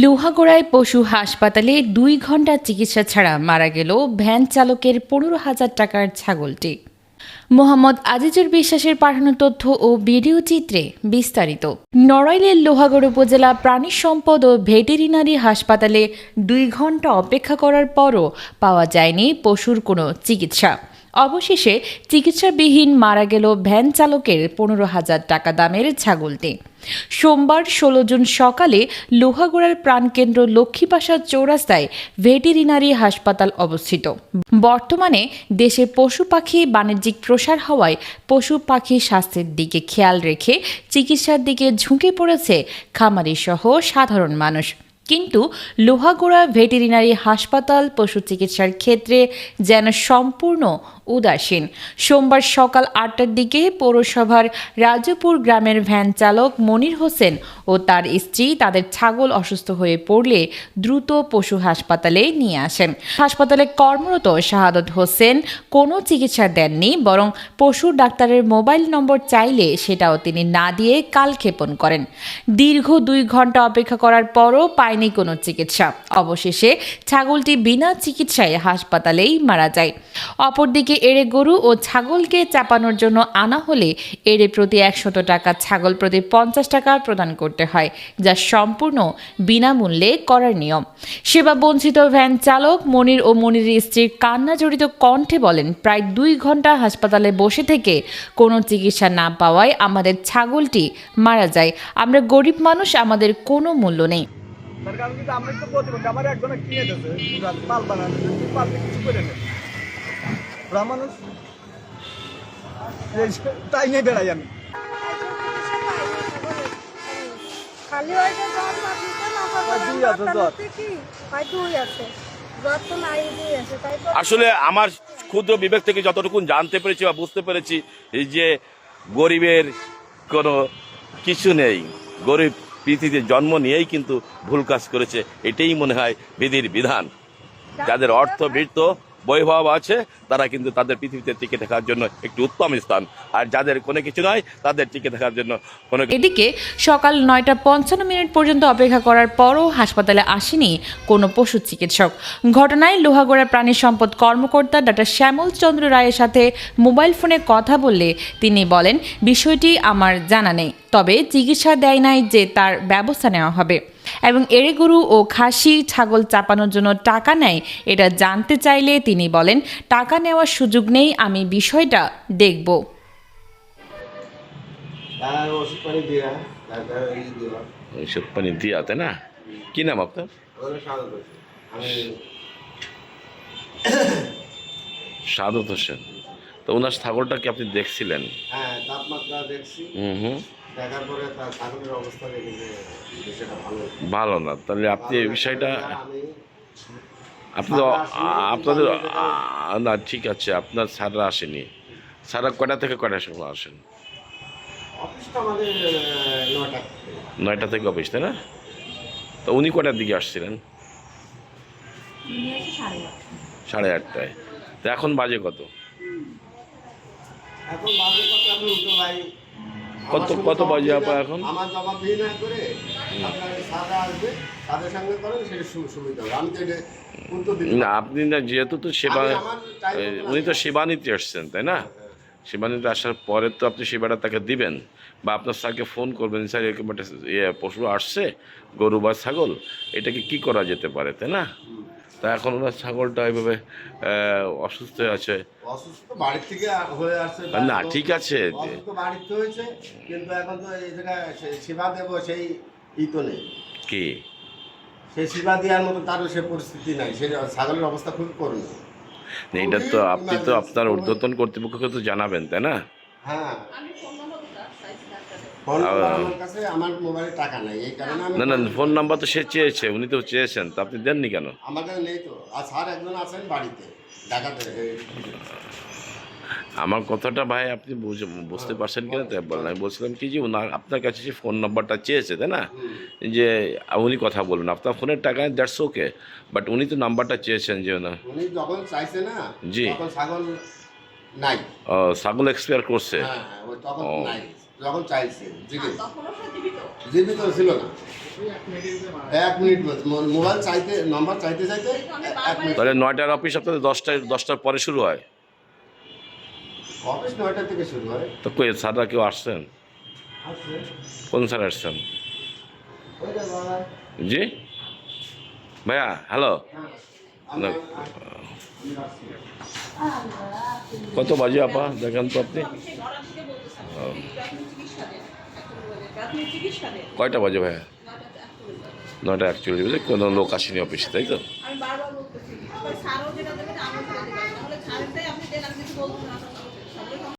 লোহাগড়ায় পশু হাসপাতালে দুই ঘণ্টা চিকিৎসা ছাড়া মারা গেল ভ্যান চালকের পনেরো হাজার টাকার ছাগলটি। মোহাম্মদ আজিজুর বিশ্বাসের পাঠানো তথ্য ও ভিডিও চিত্রে বিস্তারিত। নড়াইলের লোহাগড় উপজেলা প্রাণী সম্পদ ও ভেটেরিনারি হাসপাতালে দুই ঘণ্টা অপেক্ষা করার পরও পাওয়া যায়নি পশুর কোনো চিকিৎসা। অবশেষে চিকিৎসাবিহীন মারা গেল ভ্যান চালকের পনেরো হাজার টাকা দামের ছাগলটি। সোমবার ষোলো জুন সকালে লোহাগড়ার প্রাণকেন্দ্র লক্ষ্মীপাশা চৌরাস্তায় ভেটেরিনারি হাসপাতাল অবস্থিত। বর্তমানে দেশে পশু পাখি বাণিজ্যিক প্রসার হওয়ায় পশু পাখি স্বাস্থ্যের দিকে খেয়াল রেখে চিকিৎসার দিকে ঝুঁকে পড়েছে খামারি সহ সাধারণ মানুষ। কিন্তু লোহাগোড়া ভেটেরিনারি হাসপাতাল পশু চিকিৎসার ক্ষেত্রে যেন সম্পূর্ণ উদাসীন। সোমবার সকাল আটটার দিকে পৌরসভার রাজপুর গ্রামের ভ্যান চালক মনির হোসেন ও তার স্ত্রী তাদের ছাগল অসুস্থ হয়ে পড়লে দ্রুত পশু হাসপাতালে নিয়ে আসেন। হাসপাতালে কর্মরত শাহাদত হোসেন কোনো চিকিৎসা দেননি, বরং পশু ডাক্তারের মোবাইল নম্বর চাইলে সেটাও তিনি না দিয়ে কালক্ষেপণ করেন। দীর্ঘ দুই ঘণ্টা অপেক্ষা করার পরও পায়নি কোনো চিকিৎসা। অবশেষে ছাগলটি বিনা চিকিৎসায় হাসপাতালেই মারা যায়। অপরদিকে এড়ে গরু ও ছাগলকে চাপানোর জন্য আনা হলে এড়ে প্রতি একশত টাকা ছাগল প্রতি পঞ্চাশ টাকা প্রদান করতে হয়, যা সম্পূর্ণ বিনামূল্যে করার নিয়ম। সেবা বঞ্চিত ভ্যান চালক মনির ও মনির স্ত্রীর কান্না জড়িত কণ্ঠে বলেন, প্রায় দুই ঘণ্টা হাসপাতালে বসে থেকে কোনো চিকিৎসা না পাওয়ায় আমাদের ছাগলটি মারা যায়। আমরা গরিব মানুষ, আমাদের কোনো মূল্য নেই। তার কারণ কিন্তু আমরা তো প্রতিবন্ধী। আমার একজনে কিনে দিয়েছে পাল বানানো পাল দিয়ে কিছু করে নেই মানুষ তাই নিয়ে বেড়াই আমি। খালি হয়তো জ্বর দুই আছে জ্বর। হয় দুই আছে। আসলে আমার ক্ষুদ্র বিবেক থেকে যতটুকু জানতে পেরেছি বা বুঝতে পেরেছি এই যে গরিবের কোনো কিছু নেই। গরিব পৃথিবীতে জন্ম নিয়েই কিন্তু ভুল কাজ করেছে এটাই মনে হয় বিধির বিধান। যাদের অর্থ বৃত্ত বৈভব আছে, তারা কিন্তু তাদের পৃথিবীতে টিকে থাকার জন্য একটি উত্তম স্থান। আর যাদের কোনো কিছু নয় তাদের টিকে থাকার জন্য কোনো এদিকে সকাল নয়টা পঞ্চান্ন মিনিট পর্যন্ত অপেক্ষা করার পরও হাসপাতালে আসেনি কোনো পশু চিকিৎসক। ঘটনায় লোহাগড়া প্রাণী সম্পদ কর্মকর্তা ডাক্তার শ্যামল চন্দ্র রায়ের সাথে মোবাইল ফোনে কথা বললে তিনি বলেন, বিষয়টি আমার জানা নেই, তবে চিকিৎসা দেয় নাই যে তার ব্যবস্থা নেওয়া হবে। এবং এড়ে গরু ও খাসি ছাগল চাপানোর জন্য টাকা নেয় এটা জানতে চাইলে তিনি বলেন টাকা নেওয়ার সুযোগ নেই আমি বিষয়টা দেখব। ওষুধ পানি দিয়া দিয়াতে না? কি নাম আপনার? ওগুলো স্বাগত সাদত হোসেন। তো ওনার ছাগলটা কি আপনি দেখছিলেন? হ্যাঁ তাপমাত্রা দেখছি। হুম হুম। দেখার পরে তার ছাগলের অবস্থা বিষয়টা ভালো ভালো না তাহলে আপনি এই বিষয়টা আপনি তো আপনাদের না ঠিক আছে আপনার স্যাররা আসেনি। স্যাররা কটা থেকে কটার সময় আসেন? অফিসটা আমাদের আহ, নটা থেকে। নয়টা থেকে অফিস তাই না? তো উনি কটার দিকে আসছিলেন? সাড়ে আটটায়। তো এখন বাজে কত? এখন বাজে কত? আমি উঠো ভাই কত- কত বাজে আপা এখন? আমার না করে আপনার সাদা আসবে তাদের সঙ্গে করেন সেটা সুবিধা হবে। আমি তো না আপনি না যেহেতু তো সেবা উনি তো। সেবা নিতে আসছেন তাই না? সেবা নিতে আসার পরে তো আপনি সেবাটা তাকে দিবেন। বা আপনার স্যারকে ফোন করবেন স্যার এরকম একটা ইয়ে পশু আসছে গরু বা ছাগল এটাকে কি করা যেতে পারে তাই না? তা এখন ওনার ছাগলটা এইভাবে অসুস্থ হয়ে আছে। অসুস্থ তো বাড়ির থেকে হয়ে আসছে না, ঠিক আছে। বাড়িতে হয়েছে কিন্তু এখন তো এই জায়গায় সে- সেবা দেব সেই ই তো নেই। কি? সেই সেবা দেওয়ার মতো তারও সে পরিস্থিতি নাই সে ছাগলের অবস্থা খুবই করুন এটা তো আপনি তো আপনার ঊর্ধ্বতন কর্তৃপক্ষকে তো জানাবেন তাই না? হ্যাঁ। আমার মোবাইলে টাকা নাই এই কারণে না না ফোন নাম্বার তো সে চেয়েছে উনি তো চেয়েছেন তা আপনি দেননি কেন? আমার কাছে নেই তো। আর স্যার একজন আছেন বাড়িতে ঢাকাতে আমার কথাটা ভাই আপনি বুঝে বুঝতে পারছেন কিনা তাই বলেন আমি বলছিলাম কি যে ওনার আপনার কাছে যে ফোন নাম্বারটা চেয়েছে তাই না? যে উনি কথা বলুন আপনার ফোনের টাকা দ্যাটস ওকে বাট উনি তো নাম্বারটা চেয়েছেন যে না। উনি যখন চাইছে না জি। তখন ছাগল নাই। ও, ছাগল এক্সপায়ার করছে? হ্যাঁ হ্যাঁ, তখন নাই যখন চাইছে জীবিত। জীবিত ছিল না। এক মিনিট মোবাইল চাইতে নাম্বার চাইতে চাইতে তাহলে নয়টার অফিস আপনাদের দশটায় দশটার পরে শুরু হয়? অফিস নয়টা থেকে শুরু হয়। তো কই স্যাররা কেউ আসছেন? কোন স্যার আসছেন? জি? ভাইয়া হ্যালো? কত বাজে, আপা? দেখেন তো আপনি। কয়টা বাজে ভাইয়া? নয়টা একচল্লিশ। বাজে কোনো লোক আসেনি অফিসে তাই তো?